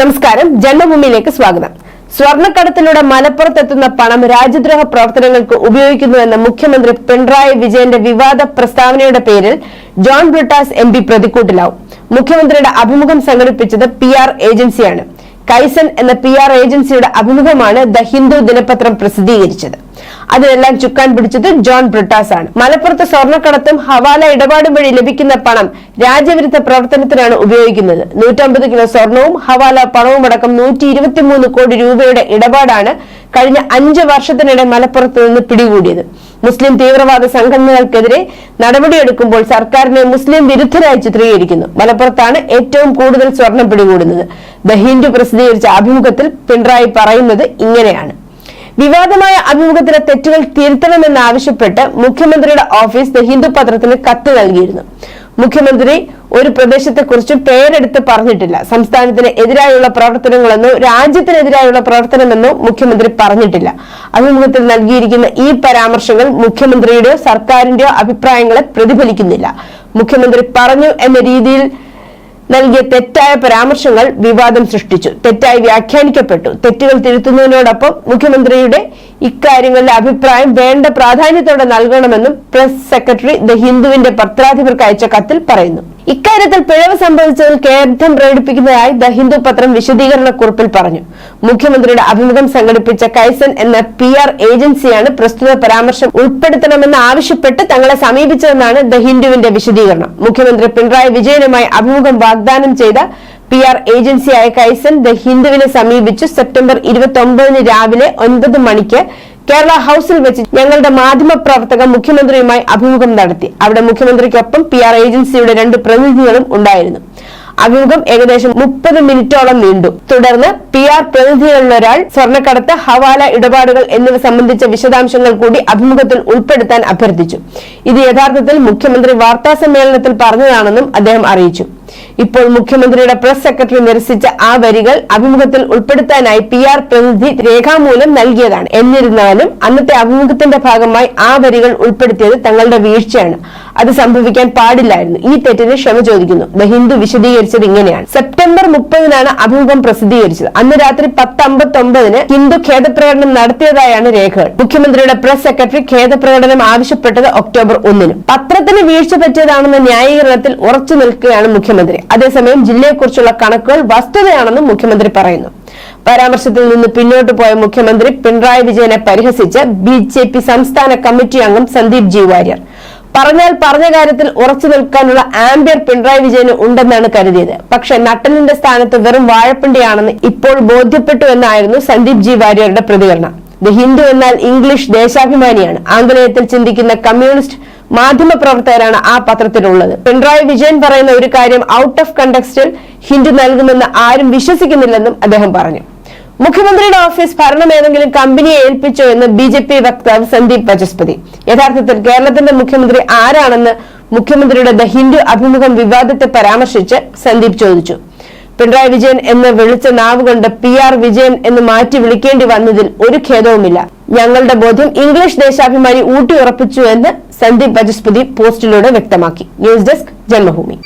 നമസ്കാരം ജന്മഭൂമിയിലേക്ക് സ്വാഗതം. സ്വർണക്കടത്തിലൂടെ മലപ്പുറത്തെത്തുന്ന പണം രാജ്യദ്രോഹ പ്രവർത്തനങ്ങൾക്ക് ഉപയോഗിക്കുന്നുവെന്ന മുഖ്യമന്ത്രി പിണറായി വിജയന്റെ വിവാദ പ്രസ്താവനയുടെ പേരിൽ ജോൺ ബ്രിട്ടാസ് എം പി പ്രതിക്കൂട്ടിലാവും. മുഖ്യമന്ത്രിയുടെ അഭിമുഖം സംഘടിപ്പിച്ചത് പി ഏജൻസിയാണ്. കൈസൻ എന്ന പി ആർ ഏജൻസിയുടെ അഭിമുഖമാണ് ദ ഹിന്ദു ദിനപത്രം പ്രസിദ്ധീകരിച്ചത്. അതിനെല്ലാം ചുക്കാൻ പിടിച്ചത് ജോൺ ബ്രിട്ടാസ് ആണ്. മലപ്പുറത്ത് സ്വർണക്കടത്തും ഹവാല ഇടപാടും വഴി ലഭിക്കുന്ന പണം രാജ്യവിരുദ്ധ പ്രവർത്തനത്തിനാണ് ഉപയോഗിക്കുന്നത്. നൂറ്റമ്പത് കിലോ സ്വർണവും ഹവാല പണവും അടക്കം നൂറ്റി ഇരുപത്തിമൂന്ന് കോടി രൂപയുടെ ഇടപാടാണ് കഴിഞ്ഞ അഞ്ച് വർഷത്തിനിടെ മലപ്പുറത്ത് നിന്ന് പിടികൂടിയത്. മുസ്ലിം തീവ്രവാദ സംഘടനകൾക്കെതിരെ നടപടിയെടുക്കുമ്പോൾ സർക്കാരിനെ മുസ്ലിം വിരുദ്ധരായി ചിത്രീകരിക്കുന്നു. മലപ്പുറത്താണ് ഏറ്റവും കൂടുതൽ സ്വർണം പിടികൂടുന്നത്. ദ ഹിന്ദു പ്രസിദ്ധീകരിച്ച അഭിമുഖത്തിൽ പിണറായി പറയുന്നത് ഇങ്ങനെയാണ്. വിവാദമായ അഭിമുഖത്തിലെ തെറ്റുകൾ തിരുത്തണമെന്നാവശ്യപ്പെട്ട് മുഖ്യമന്ത്രിയുടെ ഓഫീസ് ദ ഹിന്ദു പത്രത്തിന് കത്ത് നൽകിയിരുന്നു. മുഖ്യമന്ത്രി ഒരു പ്രദേശത്തെക്കുറിച്ച് പേരെടുത്ത് പറഞ്ഞിട്ടില്ല. സംസ്ഥാനത്തിന് എതിരായുള്ള പ്രവർത്തനങ്ങളെന്നോ രാജ്യത്തിനെതിരായുള്ള പ്രവർത്തനമെന്നോ മുഖ്യമന്ത്രി പറഞ്ഞിട്ടില്ല. അഭിമുഖത്തിൽ നൽകിയിരിക്കുന്ന ഈ പരാമർശങ്ങൾ മുഖ്യമന്ത്രിയുടെയോ സർക്കാരിന്റെയോ അഭിപ്രായങ്ങളെ പ്രതിഫലിക്കുന്നില്ല. മുഖ്യമന്ത്രി പറഞ്ഞു എന്ന രീതിയിൽ നൽകിയ തെറ്റായ പരാമർശങ്ങൾ വിവാദം സൃഷ്ടിച്ചു. തെറ്റായി വ്യാഖ്യാനിക്കപ്പെട്ടു. തെറ്റുകൾ തിരുത്തുന്നതിനോടൊപ്പം മുഖ്യമന്ത്രിയുടെ ഇക്കാര്യങ്ങളിലെ അഭിപ്രായം വേണ്ട പ്രാധാന്യത്തോടെ നൽകണമെന്നും പ്രസ് സെക്രട്ടറി ദ ഹിന്ദുവിന്റെ പത്രാധിപർക്ക് അയച്ച കത്തിൽ പറയുന്നു. ഇക്കാര്യത്തിൽ പിഴവ് സംഭവിച്ചതിൽ ഖേദം പ്രകടിപ്പിക്കുന്നതായി ദ ഹിന്ദു പത്രം വിശദീകരണ കുറിപ്പിൽ പറഞ്ഞു. മുഖ്യമന്ത്രിയുടെ അഭിമുഖം സംഘടിപ്പിച്ച കൈസൻ എന്ന പി ആർ ഏജൻസിയാണ് പ്രസ്തുത പരാമർശം ഉൾപ്പെടുത്തണമെന്ന് ആവശ്യപ്പെട്ട് തങ്ങളെ സമീപിച്ചതെന്നാണ് ദ ഹിന്ദുവിന്റെ വിശദീകരണം. മുഖ്യമന്ത്രി പിണറായി വിജയനുമായി അഭിമുഖം വാഗ്ദാനം ചെയ്ത പി ആർ ഏജൻസിയായ കൈസൻ ദ ഹിന്ദുവിനെ സമീപിച്ചു സെപ്റ്റംബർ ഇരുപത്തി ഒമ്പതിന് രാവിലെ ഒൻപത് മണിക്ക് കേരള ഹൌസിൽ വെച്ച് ഞങ്ങളുടെ മാധ്യമ പ്രവർത്തകർ മുഖ്യമന്ത്രിയുമായി അഭിമുഖം നടത്തി. അവിടെ മുഖ്യമന്ത്രിക്കൊപ്പം പി ആർ ഏജൻസിയുടെ രണ്ട് പ്രതിനിധികളും ഉണ്ടായിരുന്നു. അഭിമുഖം ഏകദേശം മുപ്പത് മിനിറ്റോളം നീണ്ടു. തുടർന്ന് പി ആർ പ്രതിനിധികളിലൊരാൾ സ്വർണക്കടത്ത് ഹവാല ഇടപാടുകൾ എന്നിവ സംബന്ധിച്ച വിശദാംശങ്ങൾ കൂടി അഭിമുഖത്തിൽ ഉൾപ്പെടുത്താൻ അഭ്യർത്ഥിച്ചു. ഇത് യഥാർത്ഥത്തിൽ മുഖ്യമന്ത്രി വാർത്താ സമ്മേളനത്തിൽ പറഞ്ഞതാണെന്നും അദ്ദേഹം അറിയിച്ചു. ഇപ്പോൾ മുഖ്യമന്ത്രിയുടെ പ്രസ് സെക്രട്ടറി നിരസിച്ച ആ വരികൾ അഭിമുഖത്തിൽ ഉൾപ്പെടുത്താനായി പി ആർ പ്രതിനിധി രേഖാമൂലം നൽകിയതാണ്. എന്നിരുന്നാലും അന്നത്തെ അഭിമുഖത്തിന്റെ ഭാഗമായി ആ വരികൾ ഉൾപ്പെടുത്തിയത് തങ്ങളുടെ വീഴ്ചയാണ്. അത് സംഭവിക്കാൻ പാടില്ലായിരുന്നു. ഈ തെറ്റിന് ക്ഷമ ചോദിക്കുന്നു. ദ ഹിന്ദു വിശദീകരിച്ചത് ഇങ്ങനെയാണ്. സെപ്റ്റംബർ മുപ്പതിനാണ് അഭിമുഖം പ്രസിദ്ധീകരിച്ചത്. അന്ന് രാത്രി പത്ത് അമ്പത്തി ഒമ്പതിന് ഹിന്ദു ഖേദപ്രകടനം നടത്തിയതായാണ് രേഖകൾ. മുഖ്യമന്ത്രിയുടെ പ്രസ് സെക്രട്ടറി ഖേദപ്രകടനം ആവശ്യപ്പെട്ടത് ഒക്ടോബർ ഒന്നിന്. പത്രത്തിന് വീഴ്ച പറ്റിയതാണെന്ന ന്യായീകരണത്തിൽ ഉറച്ചു നിൽക്കുകയാണ് മുഖ്യമന്ത്രി. അതേസമയം ജില്ലയെക്കുറിച്ചുള്ള കണക്കുകൾ വസ്തുതയാണെന്നും മുഖ്യമന്ത്രി പറയുന്നു. പരാമർശത്തിൽ നിന്ന് പിന്നോട്ട് പോയ മുഖ്യമന്ത്രി പിണറായി വിജയനെ പരിഹസിച്ച് ബി ജെ പി സംസ്ഥാന കമ്മിറ്റി അംഗം സന്ദീപ് ജി വാര്യർ. പറഞ്ഞാൽ പറഞ്ഞ കാര്യത്തിൽ ഉറച്ചു നിൽക്കാനുള്ള ആംബിയർ പിണറായി വിജയന് ഉണ്ടെന്നാണ് കരുതിയത്. പക്ഷെ നട്ടലിന്റെ സ്ഥാനത്ത് വെറും വാഴപ്പിണ്ടിയാണെന്ന് ഇപ്പോൾ ബോധ്യപ്പെട്ടു എന്നായിരുന്നു സന്ദീപ് ജി വാര്യരുടെ പ്രതികരണം. ദ ഹിന്ദു എന്നാൽ ഇംഗ്ലീഷ് ദേശാഭിമാനിയാണ്. ആംഗലേയത്തിൽ ചിന്തിക്കുന്ന കമ്മ്യൂണിസ്റ്റ് മാധ്യമ പ്രവർത്തകരാണ് ആ പത്രത്തിലുള്ളത്. പിണറായി വിജയൻ പറയുന്ന ഒരു കാര്യം ഔട്ട് ഓഫ് കണ്ടക്സ്റ്റിൽ ഹിന്ദു നൽകുമെന്ന് ആരും വിശ്വസിക്കുന്നില്ലെന്നും അദ്ദേഹം പറഞ്ഞു. മുഖ്യമന്ത്രിയുടെ ഓഫീസ് ഭരണം ഏതെങ്കിലും കമ്പനിയെ ഏൽപ്പിച്ചോ എന്ന് ബി ജെ പി വക്താവ് സന്ദീപ് വചസ്പതി യഥാർത്ഥത്തിൽ കേരളത്തിന്റെ മുഖ്യമന്ത്രി ആരാണെന്ന് മുഖ്യമന്ത്രിയുടെ ദ ഹിന്ദു അഭിമുഖം വിവാദത്തെ പരാമർശിച്ച് സന്ദീപ് ചോദിച്ചു. പിണറായി വിജയൻ എന്ന് വിളിച്ച നാവ് കൊണ്ട് പി ആർ വിജയൻ എന്ന് മാറ്റി വിളിക്കേണ്ടി വന്നതിൽ ഒരു ഖേദവുമില്ല. ഞങ്ങളുടെ ബോധ്യം ഇംഗ്ലീഷ് ദേശാഭിമാനി ഊട്ടിയുറപ്പിച്ചു എന്ന് സന്ദീപ് വചസ്പതി പോസ്റ്റിലൂടെ വ്യക്തമാക്കി. News desk Janmabhumi.